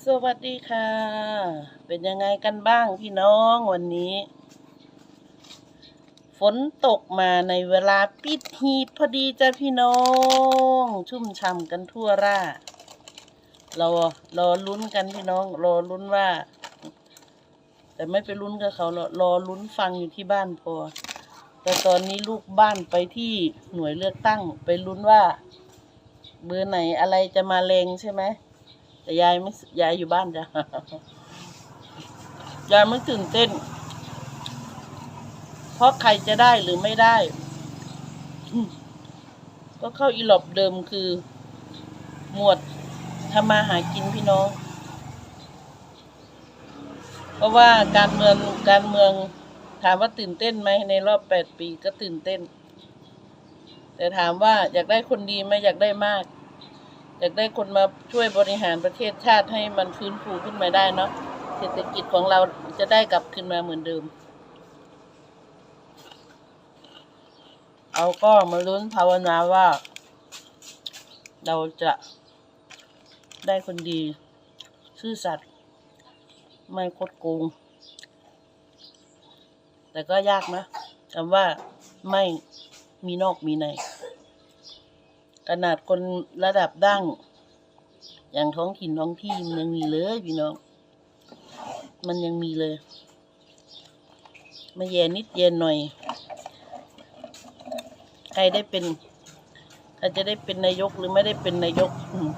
สวัสดีค่ะ เป็นยังไงกันบ้างพี่น้องวันนี้ ฝนตกมาในเวลาปิดหีบพอดีจ้ะพี่น้อง ชุ่มช่ำกันทั่วร่าเรารอลุ้นกันพี่น้อง รอลุ้นว่า แต่ไม่ไปลุ้นกับเขารอรอลุ้นฟังอยู่ที่บ้านพอ แต่ตอนนี้ลูกบ้านไปที่หน่วยเลือกตั้ง ไปลุ้นว่า เบอร์ไหนอะไรจะมาเลงใช่ไหม แต่ยายไม่ยายอยู่บ้านจ้ะยายไม่ตื่นเต้น เพราะใครจะได้หรือไม่ได้ ก็เข้าอีหลบเดิมคือ หมวดทำมาหากินพี่น้อง เพราะว่าการเมืองการเมืองถามว่าตื่นเต้นไหมในรอบแปดปีก็ตื่นเต้น แต่ถามว่าอยากได้คนดีไหมอยากได้มาก อยากได้คนมาช่วยบริหารประเทศชาติให้มันฟื้นฟูขึ้นมาได้เนาะเศรษฐกิจของเราจะได้กลับขึ้นมาเหมือนเดิม เอาก็มาลุ้นภาวนาว่า เราจะได้คนดี ซื่อสัตย์ไม่คดโกง แต่ก็ยากนะคำว่าไม่มีนอกมีใน ขนาดคนระดับดั้ง อย่างท้องถิ่นท้องที่มันยังมีเลยพี่น้อง มันยังมีเลย มาแย่นิดแย่หน่อย ใครได้เป็นใครจะได้เป็นนายกหรือไม่ได้เป็นนายกอืม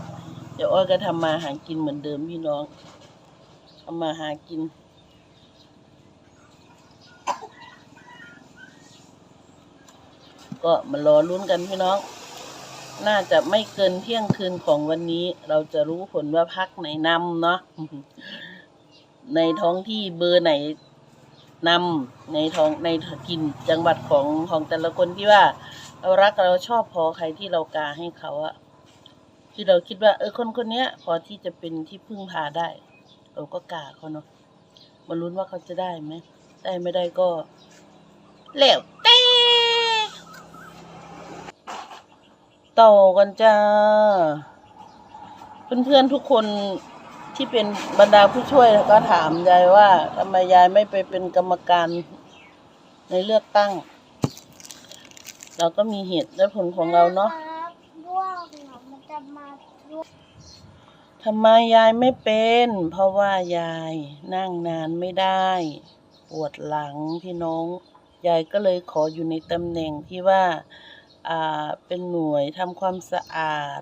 เดี๋ยวอ้อยก็ทำมาหากินเหมือนเดิมพี่น้องทำมาหากินก็มารอลุ้นกันพี่น้อง น่าจะไม่เกินเที่ยงคืนของวันนี้ เราจะรู้ผลว่าพักไหนนำเนาะในท้องที่เบอร์ไหนนำในท้องในกินจังหวัดของของแต่ละคนที่ว่าเรารักเราชอบพอใครที่เรากาให้เขาอะที่เราคิดว่า เออคนคนนี้พอที่จะเป็นที่พึ่งพาได้ เราก็กาเขาเนาะมาลุ้นว่าเขาจะได้ไหมได้ไม่ได้ก็แล้ว แต่อกันจ้า เพื่อนๆทุกคนที่เป็นบรรดาผู้ช่วยก็ถามยายว่าทำไมยายไม่ไปเป็นกรรมการในเลือกตั้ง เราก็มีเหตุและผลของเราเนาะร่วงมันจะมาร่วงทำไมยายไม่เป็น เพราะว่ายายนั่งนานไม่ได้ ปวดหลังพี่น้อง ยายก็เลยขออยู่ในตำแหน่งที่ว่า เป็นหน่วยทำความสะอาด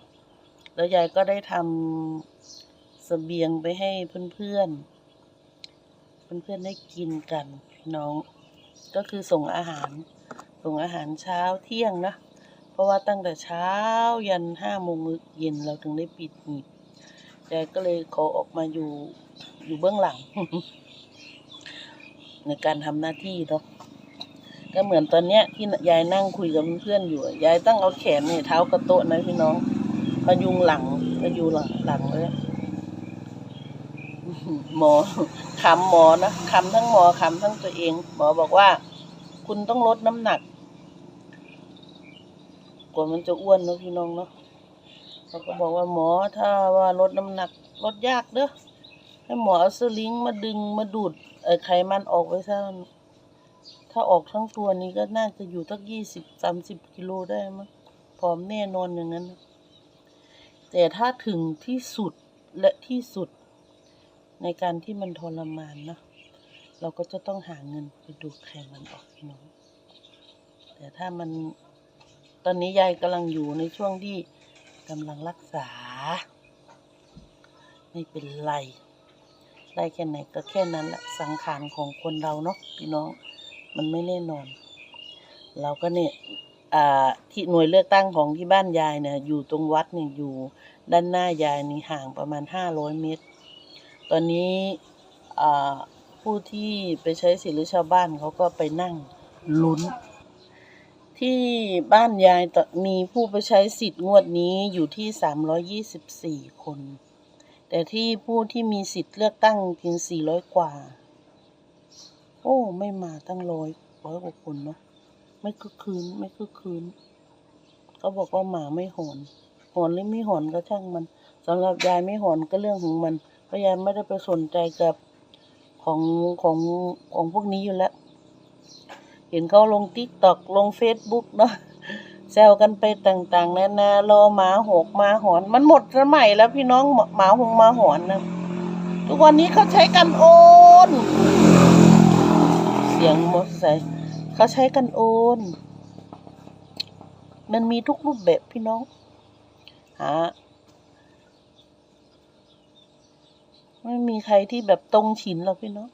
แล้วยายก็ได้ทำเสบียงไปให้เพื่อนๆ เพื่อนๆได้กินกันน้อง ก็คือส่งอาหาร ส่งอาหารเช้าเที่ยงนะ เพราะว่าตั้งแต่เช้ายันห้าโมงเย็นเราถึงได้ปิดหีบยายก็เลยขอออกมาอยู่อยู่เบื้องหลัง ในการทำหน้าที่เนาะ ก็เหมือนตอนเนี้ยที่ยายนั่งคุยกับเพื่อนอยู่ยายต้องเอาแขนเนี่ยเท้ากระโต๊ะนะพี่น้องพยุงหลังพยุงหลังหลังเลยหมอคำหมอนะคำทั้งหมอคำทั้งตัวเอง หมอบอกว่า คุณต้องลดน้ำหนักกว่ามันจะอ้วนเนอะพี่น้องเนาะเขาก็บอกว่าหมอถ้าว่าลดน้ำหนักลดยากเด้อให้หมอเอาสลิงมาดึงมาดูดเออไขมันออกไว้ซะ ถ้าออกทั้งตัวนี้ก็น่าจะอยู่ทักยี่สิบสามสิบกิโลได้มั้งผอมแน่นอนอย่างนั้น แต่ถ้าถึงที่สุดและที่สุดในการที่มันทรมานเนะเราก็จะต้องหาเงินไปดูดไขมันออกน้องแต่ถ้ามันตอนนี้ยายกำลังอยู่ในช่วงที่กำลังรักษา ไม่เป็นไร ได้แค่ไหนก็แค่นั้นแหละสังขารของคนเราเนาะพี่น้อง มันไม่แน่นอน เราก็เนี่ยที่หน่วยเลือกตั้งของที่บ้านยายเนี่ยอยู่ตรงวัดเนี่ยอยู่ด้านหน้ายายนี่ห่างประมาณห้าร้อยเมตร ตอนนี้ผู้ที่ไปใช้สิทธิ์หรือชาวบ้านเขาก็ไปนั่งลุ้น ที่บ้านยายมีผู้ไปใช้สิทธิ์งวดนี้อยู่ที่สามร้อยยี่สิบสี่คน แต่ที่ผู้ที่มีสิทธิ์เลือกตั้งเพียงสี่ร้อยกว่า โอ้ ไม่มาตั้งร้อยร้อยกว่าคนเนาะไม่คึกคืนไม่คึกคืนเขาบอกว่าหมาไม่หอนหอนหรือไม่หอนก็ช่างมันสำหรับยายไม่หอนก็เรื่องของมันเพยาะยามไม่ได้ไปสนใจกับของของของพวกนี้อยู่แล้ว เห็นเขาลงติ๊กตอกลงเฟซบุ๊กเนาะแซวกันไปต่างๆนานารอหมาหกหมาหอน มันหมดสมัยแล้วพี่น้องหมาหงหมาหอนนะทุกวันนี้เขาใช้กันโอน สียงมอเตอร์ไซค์เขาใช้กันโอน มันมีทุกรูปแบบพี่น้อง หา ไม่มีใครที่แบบตรงฉินหรอกพี่น้อง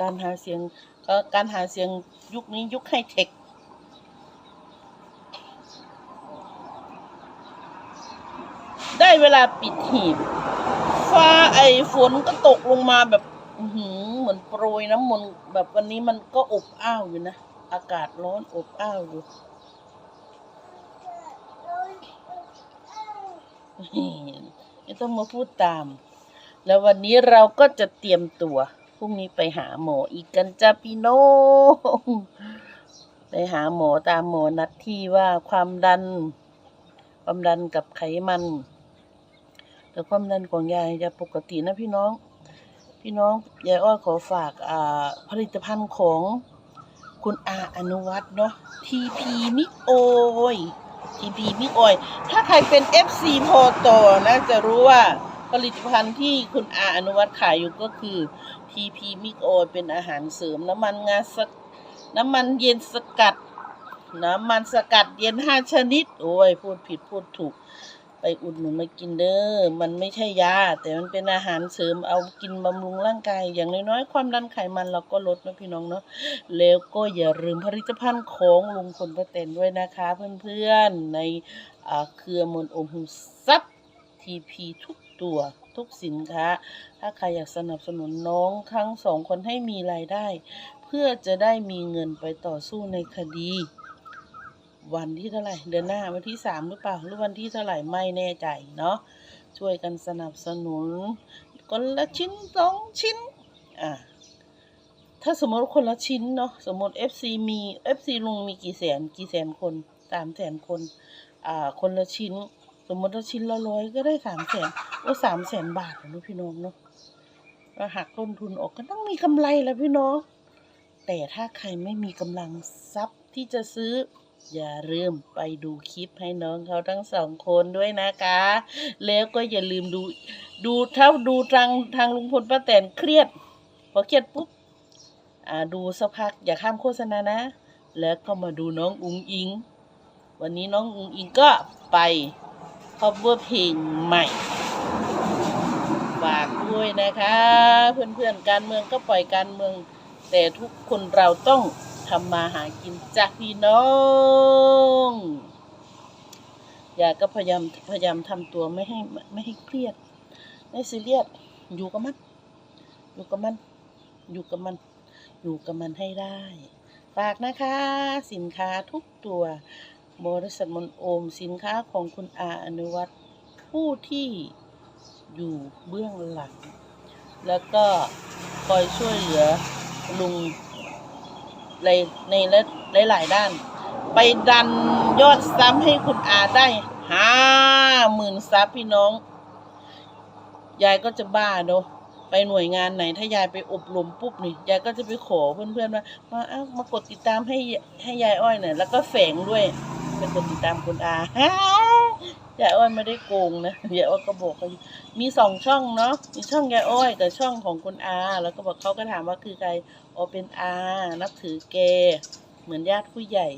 การหาเสียงเอ่อการหาเสียงยุคนี้ยุคไฮเทคได้เวลาปิดหีบ ฟ้าไอ้ฝนก็ตกลงมาแบบ เหมือนโปรยน้ำมนต์แบบวันนี้มันก็อบอ้าวอยู่นะ อากาศร้อนอบอ้าวอยู่ไม่ต้องมาพูดตาม แล้ววันนี้เราก็จะเตรียมตัวพรุ่งนี้ไปหาหมออีกกันจ้าพี่น้องไปหาหมอตามหมอนัดที่ว่าความดัน ความดันกับไขมัน แต่ความดันของยายจะปกตินะพี่น้อง พี่น้องยายอ้อยขอฝากผลิตภัณฑ์ของคุณอาอนุวัฒน์เนาะ TP มิโอย TP มิโอยถ้าใครเป็น FC พอต่อนะจะรู้ว่าผลิตภัณฑ์ที่คุณอาอนุวัฒน์ขายอยู่ก็คือ TP มิโอยเป็นอาหารเสริมน้ำมันงาสกน้ำมันเย็นสกัด น้ำมันสกัดเย็นห้าชนิด โอ้ย พูดผิดพูดถูก ไปอุดหนุนมากินเด้อ มันไม่ใช่ยา แต่มันเป็นอาหารเสริมเอากินบำรุงร่างกาย อย่างน้อยๆ ความดันไขมันเราก็ลดนะพี่น้องเนาะ แล้วก็อย่าลืมผลิตภัณฑ์ของลุงพลป้าแตนด้วยนะคะ เพื่อนๆ ในเครือมนอมหุซับทีพีทุกตัวทุกสินค้า ถ้าใครอยากสนับสนุนน้องทั้งสองคนให้มีรายได้ เพื่อจะได้มีเงินไปต่อสู้ในคดี วันที่เท่าไหร่ เดือนหน้าวันที่สามหรือเปล่า หรือวันที่เท่าไหร่ไม่แน่ใจเนาะช่วยกันสนับสนุนคนละชิ้นสองชิ้นอะถ้าสมมติคนละชิ้นเนาะสมมติ FC มี FC ลุงมีกี่แสนกี่แสนคนสามแสนคนอ่าคนละชิ้น สมมติว่าชิ้นละร้อยก็ได้สามแสนโอ้สามแสนบาทนะพี่น้องเนาะก็หักต้นทุนออกก็ต้องมีกำไรแล้วพี่น้อง แต่ถ้าใครไม่มีกำลังทรัพย์ที่จะซื้อ อย่าลืมไปดูคลิปให้น้องเขาทั้งสองคนด้วยนะคะ แล้วก็อย่าลืมดู ดูถ้าดูทางทางลุงพลป้าแตนเครียด พอเครียดปุ๊บ อ่าดูสักพักอย่าข้ามโฆษณานะ แล้วก็มาดูน้องอุงอิง วันนี้น้องอุงอิงก็ไป cover เพลงใหม่ฝากด้วยนะคะ เพื่อนๆการเมืองก็ปล่อยการเมือง แต่ทุกคนเราต้อง ทำมาหากินจากพี่น้องอยาก็พยายามพยายามทำตัวไม่ให้ไม่ให้เครียด ไม่ซีเรียสอยู่กับมัน อยู่กับมัน อยู่กับมัน อยู่กับมันให้ได้ ฝากนะคะ สินค้าทุกตัวบริษัทมนโอมสินค้าของคุณอาอนุวัตรผู้ที่อยู่เบื้องหลัง แล้วก็คอยช่วยเหลือลุง ในในในหลายๆด้าน ไปดันยอดซ้ำให้คุณอาได้ห้าหมื่นซับพี่น้อง ยายก็จะบ้าเนาะ ไปหน่วยงานไหน ถ้ายายไปอบรมปุ๊บนี่ยายก็จะไปขอเพื่อนๆว่ามาอ้ามากดติดตามให้ให้ยายอ้อยหน่อยแล้วก็แฝงด้วยไปกดติดตามคุณอายายอ้อยไม่ได้โกงนะยายอ้อยก็บอกเขามีสองช่องเนาะมีช่องยายอ้อยกับช่องของคุณอา แล้วก็บอกเขาก็ถามว่าคือใครอ๋อเป็นอานับถือแกเหมือนญาติผู้ใหญ่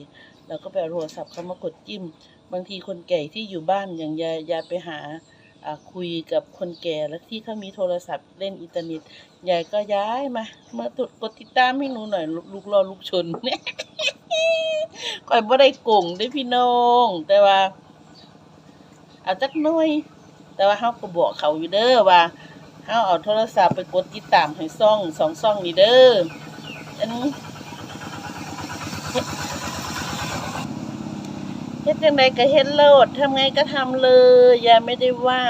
แล้วก็ไปโทรศัพท์เขามากดจิ้ม บางทีคนแก่ที่อยู่บ้านอย่างยายยายไปหา คุยกับคนแก่แล้วที่เขามีโทรศัพท์เล่นอินเทอร์เน็ตยายก็ย้ายมา มาตดกดติดตามให้หนูหน่อย ลูกลูกรอลูกชนเนี่ยก่อยบ่ได้โกงได้พี่น้อง แต่ว่า เอาจักหน่อย แต่ว่าเฮาก็บอกเขาอยู่เด้อว่าเฮาเอาโทรศัพท์ไปกดติดตามให้ซ่องสองซ่องนี่เด้ออันนี้เฮ็ด จังใดก็เฮ็ดโลดทำไงก็ทำเลยยายไม่ได้ว่า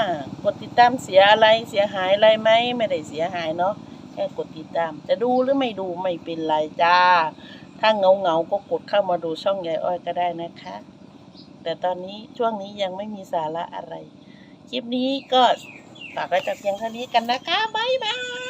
กดติดตามเสียอะไรเสียหายอะไรไหมไม่ได้เสียหายเนาะแค่กดติดตาม จะดูหรือไม่ดูไม่เป็นไรจ้า ถ้าเงาเงาๆก็กดเข้ามาดูช่องยายอ้อยก็ได้นะคะ แต่ตอนนี้ช่วงนี้ยังไม่มีสาระอะไร คลิปนี้ก็ฝากไว้แต่เพียงเท่านี้กันนะคะบ๊ายบาย